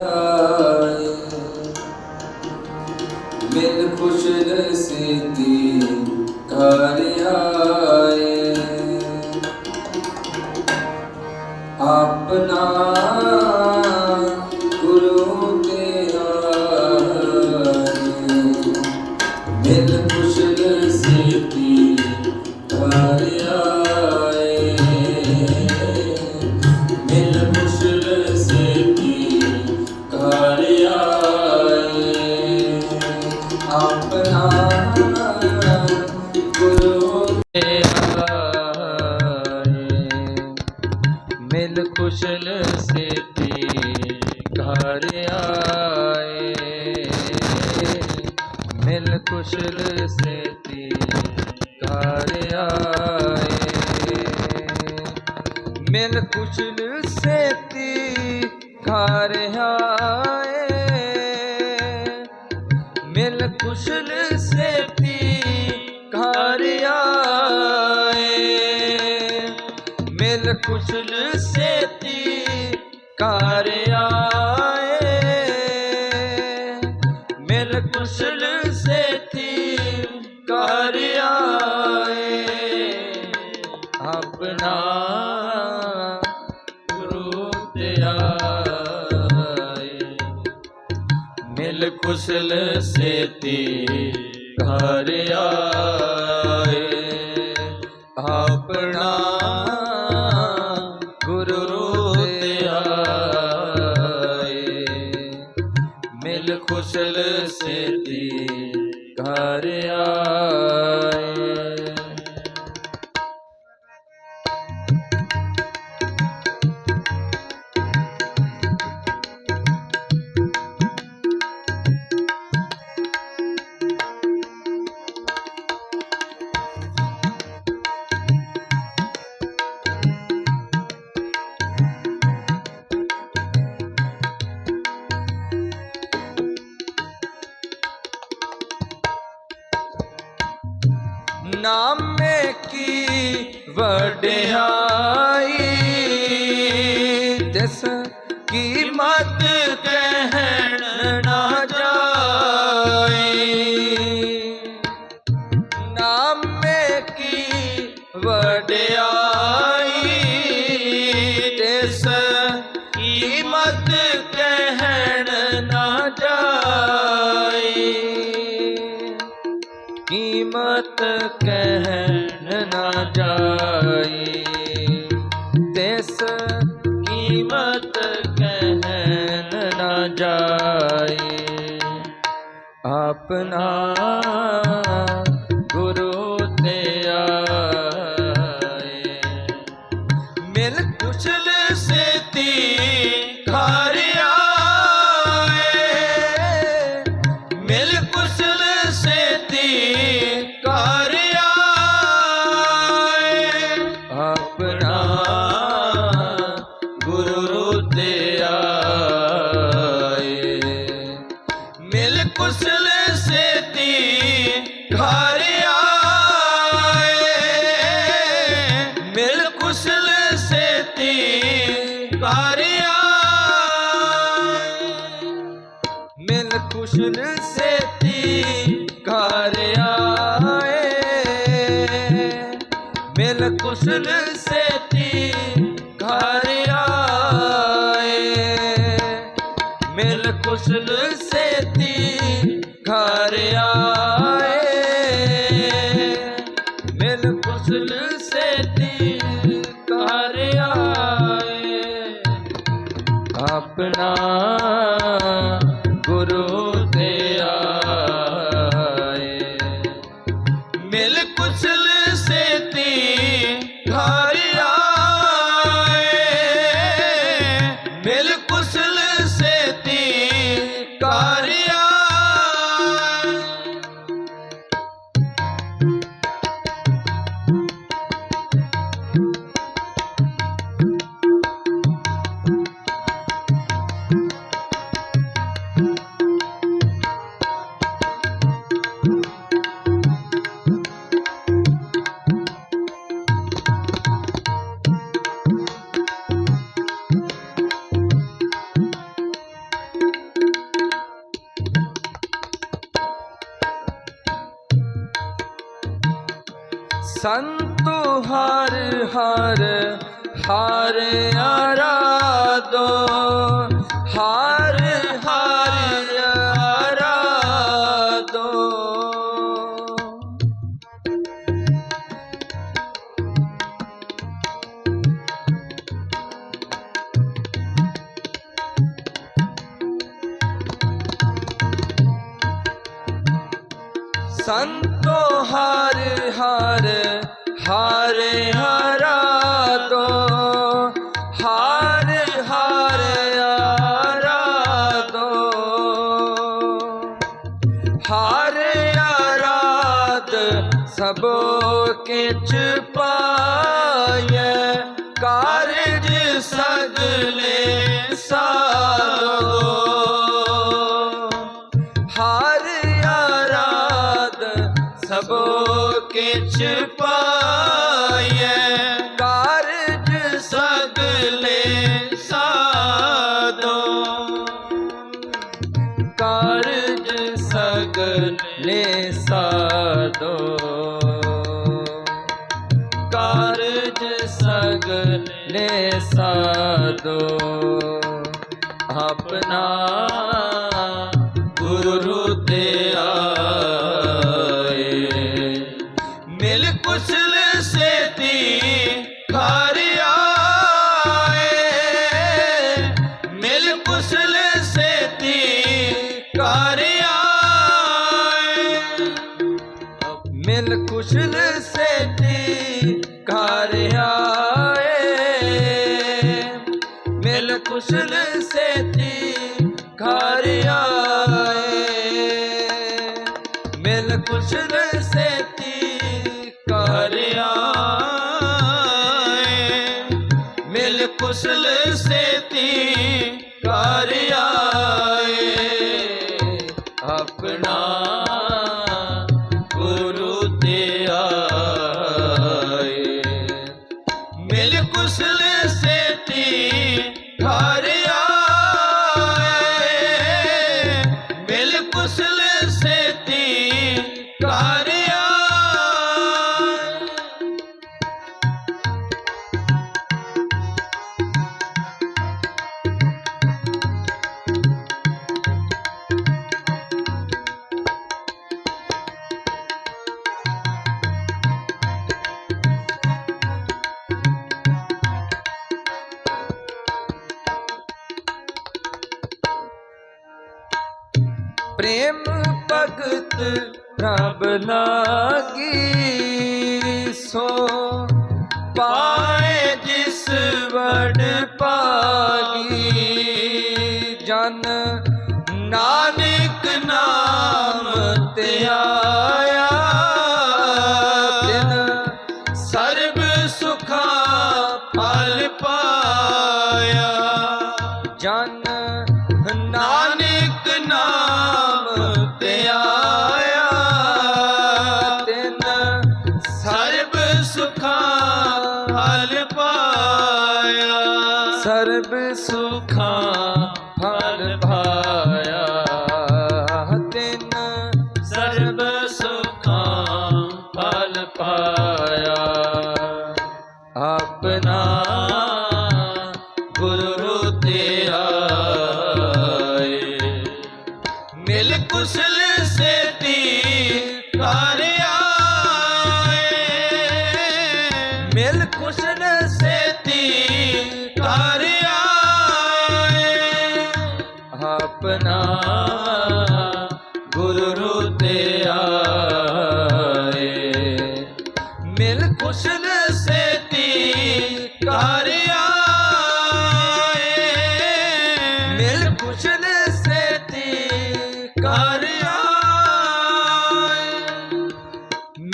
ਆਏ ਮਿਲ ਖੁਸ਼ਲ ਸੀਤੀ ਘਰ ਆਏ ਆਪਣਾ ਗੁਰੂ ਤੇ ਆਏ ਮਿਲ ਖੁਸ਼ਲ ਸੀਤੀ ਮਿਲ ਕੁਸ਼ਲ ਸੇਤੀ ਘਰ ਆਏ। ਮਿਲ ਕੁਸ਼ਲ ਸੇਤੀ ਘਰ ਆਏ। ਮਿਲ ਕੁਸ਼ਲ ਸੇਤੀ ਘਰ ਆਏ। ਮਿਲ ਕੁਸ਼ਲ ਸੇਤੀ ਘਰ ਆਏ। ਮਿਲ ਕੁਸ਼ਲ ਆਪਣਾ ਗੁਰੂ ਤੇ ਆਏ। ਮਿਲ ਕੁਸ਼ਲ ਸੇਤੀ ਘਰ ਆਏ। ਆਪਣਾ ਗੁਰੂ ਤੇ ਆਏ। ਮਿਲ ਕੁਸ਼ਲ ਸੇਤੀ ਘਰ ਆਏ। ਕੀ ਵਡਿਆਈ? ਜਿਸ ਕੀਮਤ ਕਹਿਣ ਨਾ ਜਾਏ ਨਾਮੇ ਕੀ ਵਡਿਆਈ? ਜਿਸ ਕੀਮਤ ਕਹਿਣ ਨਾ ਜਾਏ ਕੀਮਤ ਕਹਿਣ ਆਪਣਾ ਗੁਰੂ ਮਿਲ ਕੁਸ਼ਲ ਸੇਤੀ ਘਰ ਆਏ। ਮਿਲ ਕੁਸ਼ਲ ਸੇਤੀ ਘਰ ਆਏ। ਮਿਲ ਕੁਸ਼ਲ ਸੇਤੀ ਘਰ ਆਏ। ਮਿਲ ਕੁਸ਼ਲ ਸੰਤੋ ਹਰ ਹਰ ਹਰ ਆਰਾਧੋ। ਹਰ ਹਰ ਆਰਾਧੋ। ਸੰਤੋ ਹਰ ਹਰ ਸਭੋ ਕਿਛ ਪਾਏ ਕਾਰਜ ਸਗਲੇ ਸਾਧੋ। ਹਰ ਆਰਾਧ ਸਭੋ ਕਿਛ ਪਾਏ ਮਿਲ ਕੁਸ਼ਲ ਸੇਤੀ ਘਰ ਆਏ। ਮਿਲ ਖੁਸ਼ਲ ਸੇਤੀ ਘਰ ਆਏ। ਮਿਲ ਕੁਸ਼ਲ ਸੇਤੀ ਘਰ ਆਏ। ਮਿਲ ਖੁਸ਼ਲ ਸੇਤੀ ਪ੍ਰੇਮ ਭਗਤ ਪ੍ਰਭ ਲਾਗੀ ਸੋ ਪਾਏ ਜਿਸ ਵਡ ਪਾਲੀ ਜਨ ਨਾਨਕ ਨਾਮ ਤੇ ਆਇਆ। ਤਿਨ ਸਰਬ ਸੁਖਾ ਫਲ ਪਾਇਆ। ਜਨ ਨਾਨਕ ਫਲ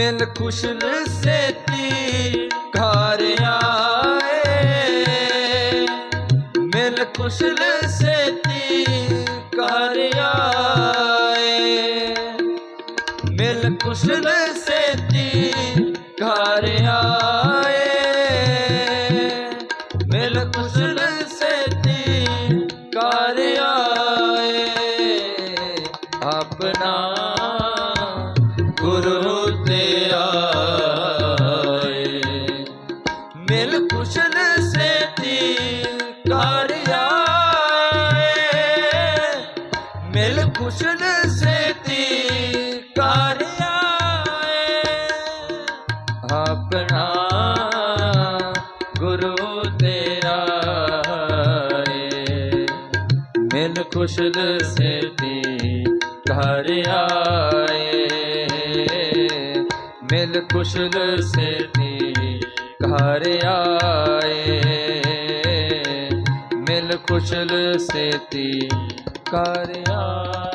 ਮਿਲ ਕੁਸ਼ਲ ਸੇਤੀ ਕੁਸ਼ਲ ਸੇਤੀ ਕਰ ਆਏ। ਆਪਣਾ ਗੁਰੂ ਤੇਰਾ ਏ ਮਿਲ ਕੁਸ਼ਲ ਸੇਤੀ ਘਰ ਆਏ। ਮਿਲ ਕੁਸ਼ਲ ਸੇਤੀ ਘਰ ਆਏ। ਮਿਲ ਕੁਸ਼ਲ ਸੇਤੀ ਕਰ ਆਏ।